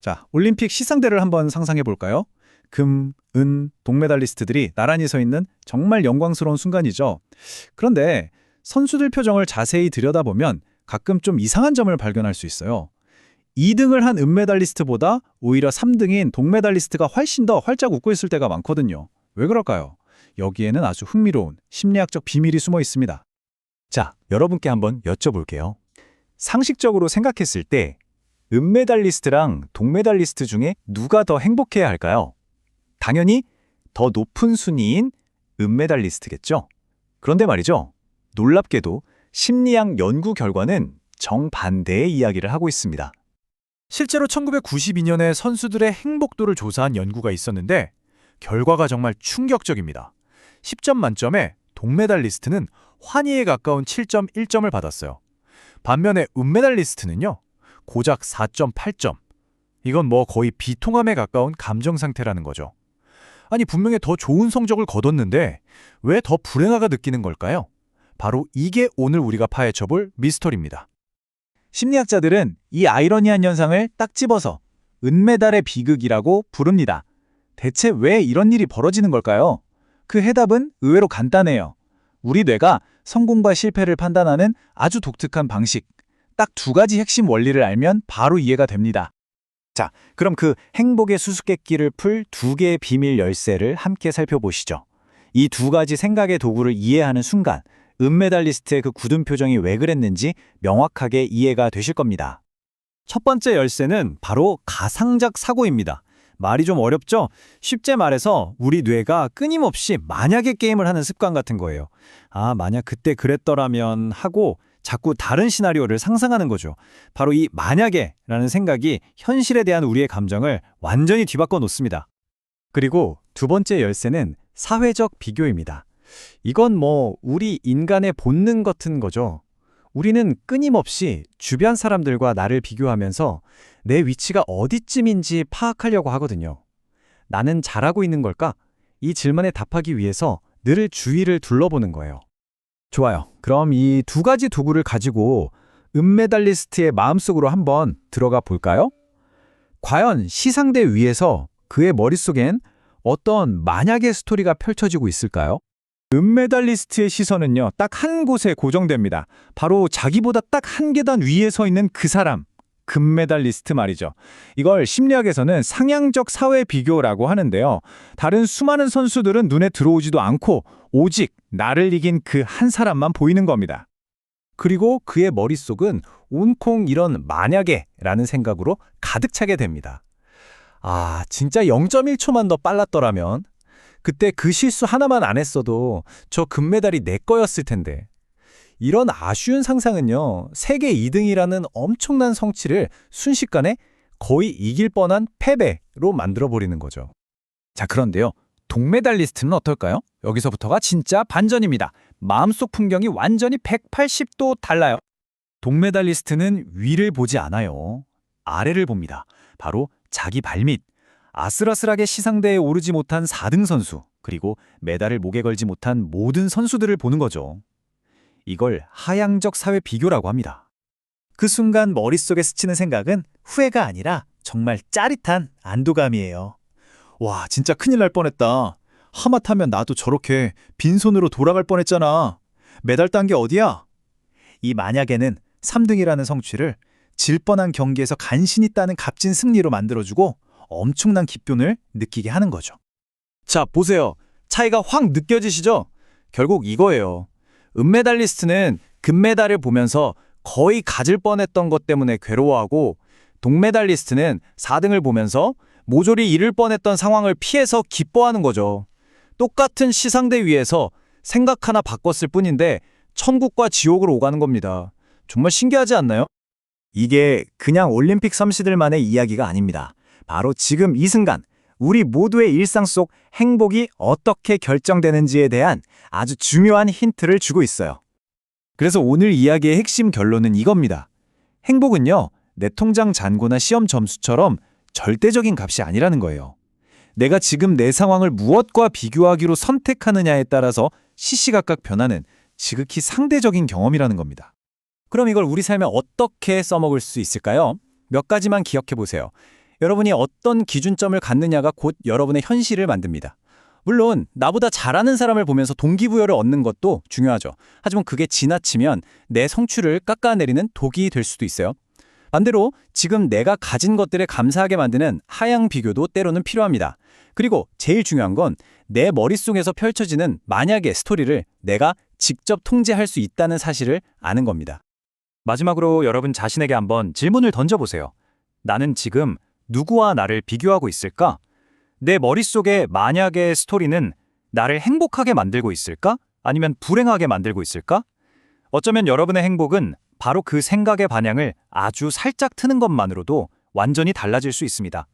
자, 올림픽 시상대를 한번 상상해 볼까요? 금, 은, 동메달리스트들이 나란히 서 있는 정말 영광스러운 순간이죠. 그런데 선수들 표정을 자세히 들여다보면 가끔 좀 이상한 점을 발견할 수 있어요. 2등을 한 은메달리스트보다 오히려 3등인 동메달리스트가 훨씬 더 활짝 웃고 있을 때가 많거든요. 왜 그럴까요? 여기에는 아주 흥미로운 심리학적 비밀이 숨어 있습니다. 자, 여러분께 한번 여쭤볼게요. 상식적으로 생각했을 때 은메달리스트랑 동메달리스트 중에 누가 더 행복해야 할까요? 당연히 더 높은 순위인 은메달리스트겠죠. 그런데 말이죠. 놀랍게도 심리학 연구 결과는 정반대의 이야기를 하고 있습니다. 실제로 1992년에 선수들의 행복도를 조사한 연구가 있었는데 결과가 정말 충격적입니다. 10점 만점에 동메달리스트는 환희에 가까운 7.1점을 받았어요. 반면에 은메달리스트는요. 고작 4.8점. 이건 뭐 거의 비통함에 가까운 감정 상태라는 거죠. 아니 분명히 더 좋은 성적을 거뒀는데 왜 더 불행하가 느끼는 걸까요? 바로 이게 오늘 우리가 파헤쳐볼 미스터리입니다. 심리학자들은 이 아이러니한 현상을 딱 집어서 은메달의 비극이라고 부릅니다. 대체 왜 이런 일이 벌어지는 걸까요? 그 해답은 의외로 간단해요. 우리 뇌가 성공과 실패를 판단하는 아주 독특한 방식. 딱 두 가지 핵심 원리를 알면 바로 이해가 됩니다. 자, 그럼 그 행복의 수수께끼를 풀 두 개의 비밀 열쇠를 함께 살펴보시죠. 이 두 가지 생각의 도구를 이해하는 순간 은메달리스트의 그 굳은 표정이 왜 그랬는지 명확하게 이해가 되실 겁니다. 첫 번째 열쇠는 바로 가상적 사고입니다. 말이 좀 어렵죠? 쉽게 말해서 우리 뇌가 끊임없이 만약의 게임을 하는 습관 같은 거예요. 아, 만약 그때 그랬더라면 하고 자꾸 다른 시나리오를 상상하는 거죠. 바로 이 만약에 라는 생각이 현실에 대한 우리의 감정을 완전히 뒤바꿔 놓습니다. 그리고 두 번째 열쇠는 사회적 비교입니다. 이건 뭐 우리 인간의 본능 같은 거죠. 우리는 끊임없이 주변 사람들과 나를 비교하면서 내 위치가 어디쯤인지 파악하려고 하거든요. 나는 잘하고 있는 걸까? 이 질문에 답하기 위해서 늘 주위를 둘러보는 거예요. 좋아요. 그럼 이 두 가지 도구를 가지고 은메달리스트의 마음속으로 한번 들어가 볼까요? 과연 시상대 위에서 그의 머릿속엔 어떤 만약의 스토리가 펼쳐지고 있을까요? 은메달리스트의 시선은요, 딱 한 곳에 고정됩니다. 바로 자기보다 딱 한 계단 위에 서 있는 그 사람, 금메달리스트 말이죠. 이걸 심리학에서는 상향적 사회 비교라고 하는데요. 다른 수많은 선수들은 눈에 들어오지도 않고 오직 나를 이긴 그 한 사람만 보이는 겁니다. 그리고 그의 머릿속은 온콩 이런 만약에 라는 생각으로 가득 차게 됩니다. 아, 진짜 0.1초만 더 빨랐더라면 그때 그 실수 하나만 안 했어도 저 금메달이 내 거였을 텐데. 이런 아쉬운 상상은요, 세계 2등이라는 엄청난 성취를 순식간에 거의 이길 뻔한 패배로 만들어버리는 거죠. 자, 그런데요. 동메달리스트는 어떨까요? 여기서부터가 진짜 반전입니다. 마음속 풍경이 완전히 180도 달라요. 동메달리스트는 위를 보지 않아요. 아래를 봅니다. 바로 자기 발밑. 아슬아슬하게 시상대에 오르지 못한 4등 선수, 그리고 메달을 목에 걸지 못한 모든 선수들을 보는 거죠. 이걸 하향적 사회 비교라고 합니다. 그 순간 머릿속에 스치는 생각은 후회가 아니라 정말 짜릿한 안도감이에요. 와, 진짜 큰일 날 뻔했다. 하마터면 나도 저렇게 빈손으로 돌아갈 뻔했잖아. 메달 딴 게 어디야? 이 만약에는 3등이라는 성취를 질 뻔한 경기에서 간신히 따는 값진 승리로 만들어주고 엄청난 기쁨을 느끼게 하는 거죠. 자, 보세요. 차이가 확 느껴지시죠? 결국 이거예요. 은메달리스트는 금메달을 보면서 거의 가질 뻔했던 것 때문에 괴로워하고 동메달리스트는 4등을 보면서 모조리 잃을 뻔했던 상황을 피해서 기뻐하는 거죠. 똑같은 시상대 위에서 생각 하나 바꿨을 뿐인데 천국과 지옥을 오가는 겁니다. 정말 신기하지 않나요? 이게 그냥 올림픽 삼시들만의 이야기가 아닙니다. 바로 지금 이 순간 우리 모두의 일상 속 행복이 어떻게 결정되는지에 대한 아주 중요한 힌트를 주고 있어요. 그래서 오늘 이야기의 핵심 결론은 이겁니다. 행복은요, 내 통장 잔고나 시험 점수처럼 절대적인 값이 아니라는 거예요. 내가 지금 내 상황을 무엇과 비교하기로 선택하느냐에 따라서 시시각각 변하는 지극히 상대적인 경험이라는 겁니다. 그럼 이걸 우리 삶에 어떻게 써먹을 수 있을까요? 몇 가지만 기억해 보세요. 여러분이 어떤 기준점을 갖느냐가 곧 여러분의 현실을 만듭니다. 물론 나보다 잘하는 사람을 보면서 동기부여를 얻는 것도 중요하죠. 하지만 그게 지나치면 내 성취를 깎아내리는 독이 될 수도 있어요. 반대로 지금 내가 가진 것들에 감사하게 만드는 하향 비교도 때로는 필요합니다. 그리고 제일 중요한 건 내 머릿속에서 펼쳐지는 만약의 스토리를 내가 직접 통제할 수 있다는 사실을 아는 겁니다. 마지막으로 여러분 자신에게 한번 질문을 던져보세요. 나는 지금 누구와 나를 비교하고 있을까? 내 머릿속의 만약의 스토리는 나를 행복하게 만들고 있을까? 아니면 불행하게 만들고 있을까? 어쩌면 여러분의 행복은 바로 그 생각의 반향을 아주 살짝 트는 것만으로도 완전히 달라질 수 있습니다.